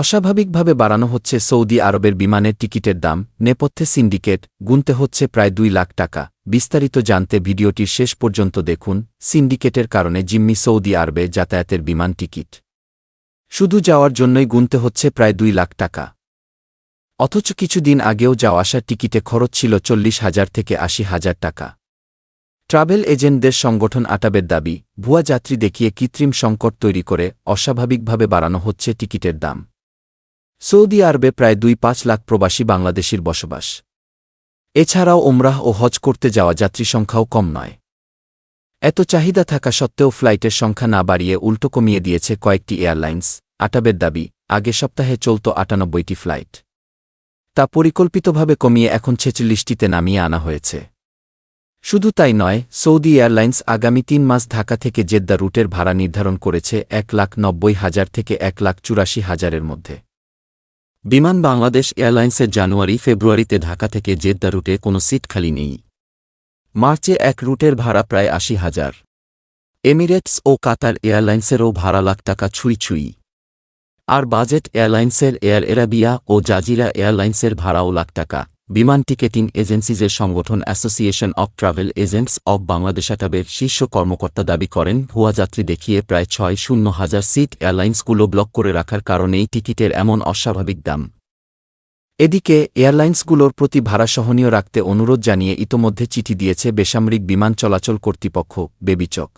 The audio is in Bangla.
অস্বাভাবিকভাবে বাড়ানো হচ্ছে সৌদি আরবের বিমানের টিকিটের দাম, নেপথ্যে সিন্ডিকেট, গুনতে হচ্ছে প্রায় দুই লাখ টাকা। বিস্তারিত জানতে ভিডিওটির শেষ পর্যন্ত দেখুন, সিন্ডিকেটের কারণে জিম্মি সৌদি আরবে যাতায়াতের বিমান টিকিট। শুধু যাওয়ার জন্যই গুনতে হচ্ছে প্রায় দুই লাখ টাকা। অথচ কিছুদিন আগেও যাওয়া আসার টিকিটে খরচ ছিল চল্লিশ হাজার থেকে আশি হাজার টাকা। ট্রাভেল এজেন্টদের সংগঠন আটাবের দাবি, ভুয়া যাত্রী দেখিয়ে কৃত্রিম সংকট তৈরি করে অস্বাভাবিকভাবে বাড়ানো হচ্ছে টিকিটের দাম। সৌদি আরবে প্রায় দুই পাঁচ লাখ প্রবাসী বাংলাদেশির বসবাস। এছাড়াও ওমরাহ ও হজ করতে যাওয়া যাত্রী সংখ্যাও কম নয়। এত চাহিদা থাকা সত্ত্বেও ফ্লাইটের সংখ্যা না বাড়িয়ে উল্টো কমিয়ে দিয়েছে কয়েকটি এয়ারলাইন্স, আটাবের দাবি, আগে সপ্তাহে চলত আটানব্বইটি ফ্লাইট। তা পরিকল্পিতভাবে কমিয়ে এখন ছেচল্লিশটিতে নামিয়ে আনা হয়েছে। শুধু তাই নয়, সৌদি এয়ারলাইন্স আগামী তিন মাস ঢাকা থেকে জেদ্দা রুটের ভাড়া নির্ধারণ করেছে এক লাখ নব্বই হাজার থেকে এক লাখ চুরাশি হাজারের মধ্যে। বিমান বাংলাদেশ এয়ারলাইন্সের জানুয়ারি ফেব্রুয়ারিতে ঢাকা থেকে জেদ্দা রুটে কোনো সিট খালি নেই। মার্চে এক রুটের ভাড়া প্রায় আশি হাজার। এমিরেটস ও কাতার এয়ারলাইন্সেরও ভাড়া লাখ টাকা ছুঁই ছুঁই। আর বাজেট এয়ারলাইন্সের এয়ার এরাবিয়া ও জাজিরা এয়ারলাইন্সের ভাড়াও লাখ টাকা। বিমান টিকেটিং এজেন্সিজের সংগঠন association of travel agents of Bangladesh আটাবের শীর্ষ কর্মকর্তা দাবি করেন, ভুয়া যাত্রী দেখিয়ে প্রায় ছয় শূন্য হাজার সিট এয়ারলাইন্সগুলো ব্লক করে রাখার কারণেই টিকিটের এমন অস্বাভাবিক দাম। এদিকে, এয়ারলাইন্সগুলোর প্রতি ভাড়া সহনীয় রাখতে অনুরোধ জানিয়ে ইতোমধ্যে চিঠি দিয়েছে বেসামরিক বিমান চলাচল কর্তৃপক্ষ, বেবিচক।